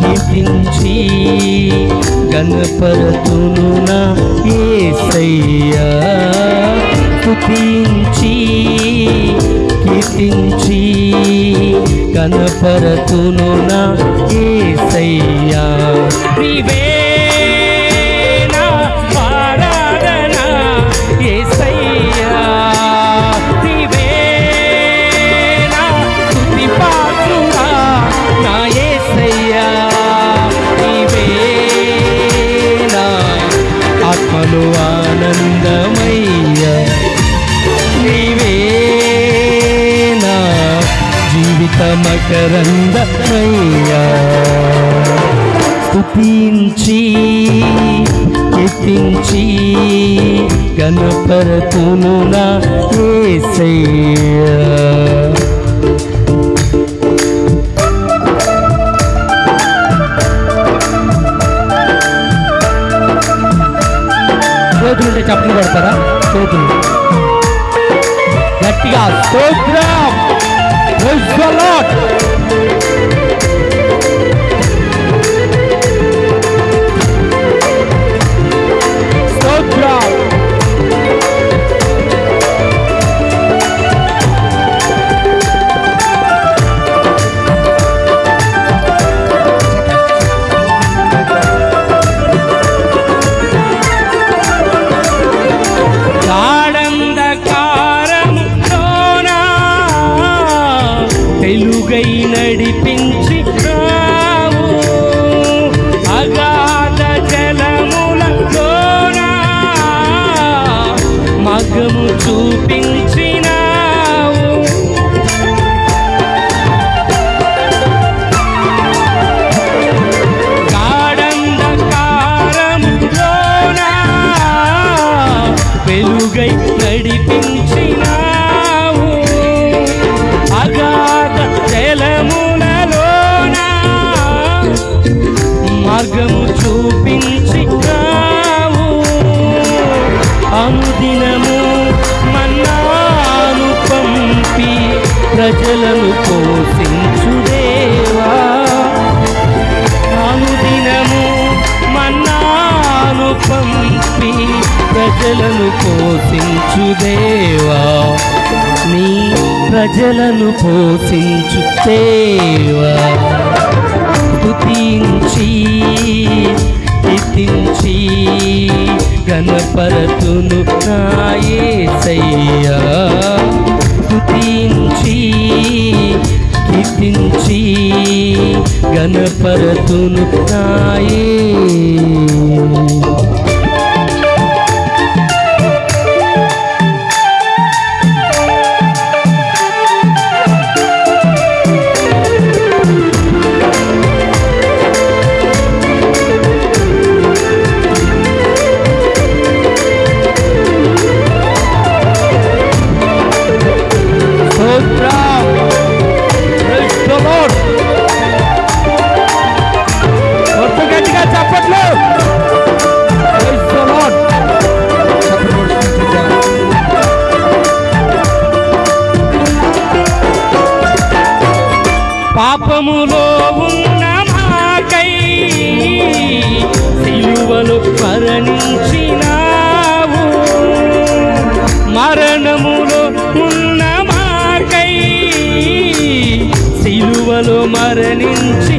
కీర్తించి గణపరతును నా ఏసయ్యా. స్తుతించి కీర్తించి గణపరతును నా ఏసయ్యా. నీవే జీవిత మకరందమయ్యా స్తుతించి కీర్తించి గణపరతును నా ఏసయ్యా. చేతులు ఉంటే చప్పట్లు చేతులు. గట్టిగా స్తోత్రం. Praise the Lord. నడిపించి రావు అగాధ జలములలోనా మగము చూపించినావు. గాఢంధకారములోనా వెలుగై నడిపించి మార్గము చూపించి చూపించినావు. అనుదినము మన్నాను పంపి ప్రజలను పోషించుదేవా అనుదినము మన్నాను పంపి ప్రజలను పోషించుదేవా నీ ప్రజలను పోషించుదేవా స్తుతించి కీర్తించి గణపరతును నాయసయ్యా స్తుతించి కీర్తించి గణపరతును నాయే పాపములో ఉన్న మాకై సిలువలు మరణించినావు. మరణములో ఉన్న మాకై సిలువలు మరణించి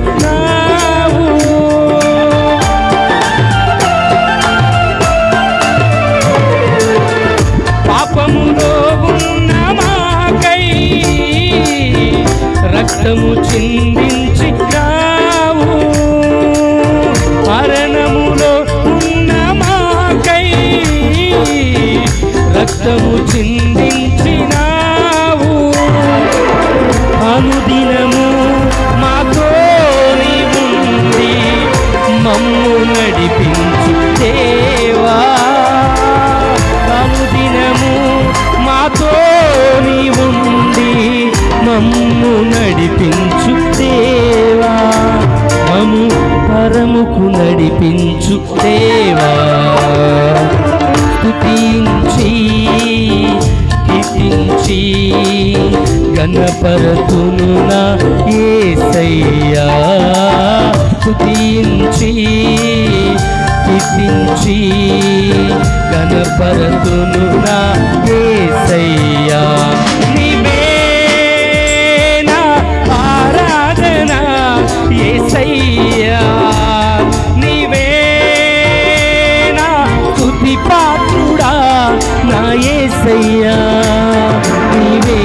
నడిపించు దేవా. స్తుతించి కీర్తించి గణపరతును నా ఏసయ్యా. స్తుతించి కీర్తించి గణపరతును నా ఏసయ్యా. ఏసయ్యా నీవే